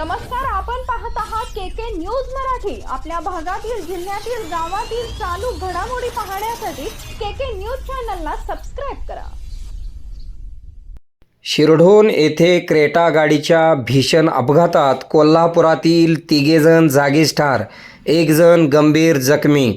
नमस्कार आपण पाहत आहात के के न्यूज मराठी. आपल्या भागातील जिल्ह्यातील गावातील चालू घडामोडी पाहण्यासाठी के के न्यूज चॅनलला सबस्क्राईब करा. शिरढोण येथे क्रेटा गाडीच्या भीषण अपघातात कोल्हापुरातील तिघेजण जागीच ठार. एक जण गंभीर जखमी.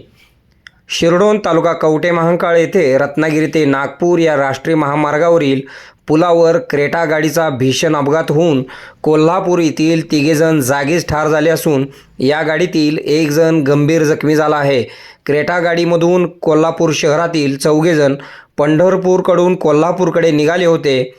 शिरडोन तालुका कवटे महांकाळ येथे रत्नागिरी ते नागपूर या राष्ट्रीय महामार्गावरील पुलावर क्रेटा गाडीचा भीषण अपघात होऊन कोल्हापूर येथील तिघेजण जागीच ठार झाले असून या गाडीतील एक जण गंभीर जखमी झाला आहे. क्रेटा गाडीमधून कोल्हापूर शहरातील चौघेजण पंढरपूरकडून कोल्हापूरकडे निघाले होते.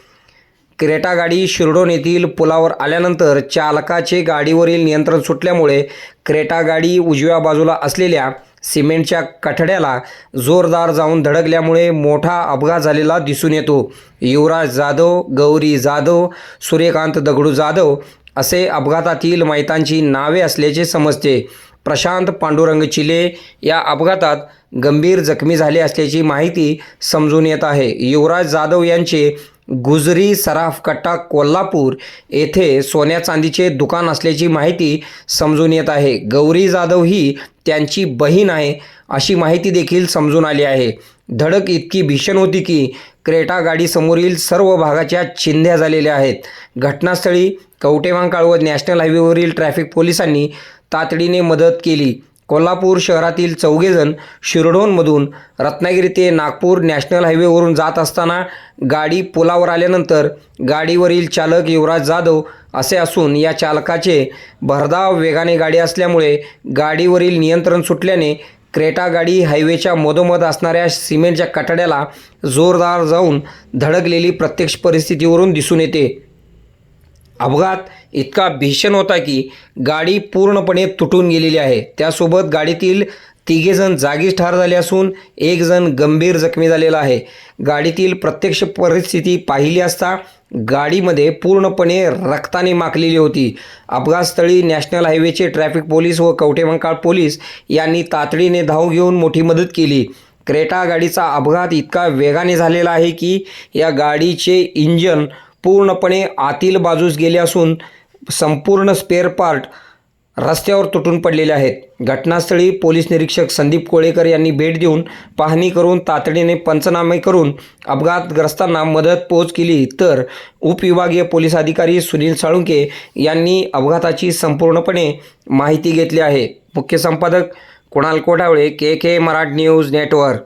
क्रेटा गाडी शिरडोन येथील पुलावर आल्यानंतर चालकाचे गाडीवरील नियंत्रण सुटल्यामुळे क्रेटा गाडी उजव्या बाजूला असलेल्या सिमेंटच्या कठड्याला जोरदार जाऊन धडकल्यामुळे मोठा अपघात झालेला दिसून येतो. युवराज जाधव गौरी जाधव सूर्यकांत दगडू जाधव असे अपघातातील मैतांची नावे असल्याचे समजते. प्रशांत पांडुरंग चिले या अपघातात गंभीर जखमी झाले असल्याची माहिती समजून येत आहे. युवराज जाधव यांचे गुजरी सराफ कट्टा कोल्हापूर येथे सोन्या चांदीचे दुकान असल्याची माहिती समजून येत आहे. गौरी जाधव ही त्यांची बहीण आहे अशी माहिती देखील समजून आली आहे. धडक इतकी भीषण होती की क्रेटा गाडीसमोरील सर्व भागाच्या चिंध्या झालेल्या आहेत. घटनास्थळी कवटेमांकाळ व नॅशनल हायवेवरील ट्रॅफिक पोलिसांनी तातडीने मदत केली. कोल्हापूर शहरातील चौघेजण शिरडोनमधून रत्नागिरी ते नागपूर नॅशनल हायवेवरून जात असताना गाडी पुलावर आल्यानंतर गाडीवरील चालक युवराज जाधव असे असून या चालकाचे भरधाव वेगाने गाडी असल्यामुळे गाडीवरील नियंत्रण सुटल्याने क्रेटा गाडी हायवेच्या मधोमध असणाऱ्या सिमेंटच्या कठड्याला जोरदार जाऊन धडकलेली प्रत्यक्ष परिस्थितीवरून दिसून येते. अपघात इतका भीषण होता की गाडी पूर्णपणे तुटून गेलेली आहे. त्यासोबत गाडीतील तिघेजण जागीच ठार झाले असून एक जण गंभीर जखमी झालेला आहे. गाडीतील प्रत्यक्ष परिस्थिती पाहिली असता गाडीमध्ये पूर्णपणे रक्ताने माखलेली होती. अपघातस्थळी नॅशनल हायवेचे ट्रॅफिक पोलीस व कवटेमंकाळ पोलीस यांनी तातडीने धाव घेऊन मोठी मदत केली. क्रेटा गाडीचा अपघात इतका वेगाने झालेला आहे की या गाडीचे इंजन पूर्णपणे आतील बाजूस गेले असून संपूर्ण स्पेअर पार्ट रस्त्यावर तुटून पडलेले आहेत. घटनास्थळी पोलीस निरीक्षक संदीप कोळेकर यांनी भेट देऊन पाहणी करून तातडीने पंचनामे करून अपघातग्रस्तांना मदत पोच केली. तर उपविभागीय पोलीस अधिकारी सुनील साळुंके यांनी अपघाताची संपूर्णपणे माहिती घेतली आहे. मुख्य संपादक Kunal Kothawale K K Marath news network.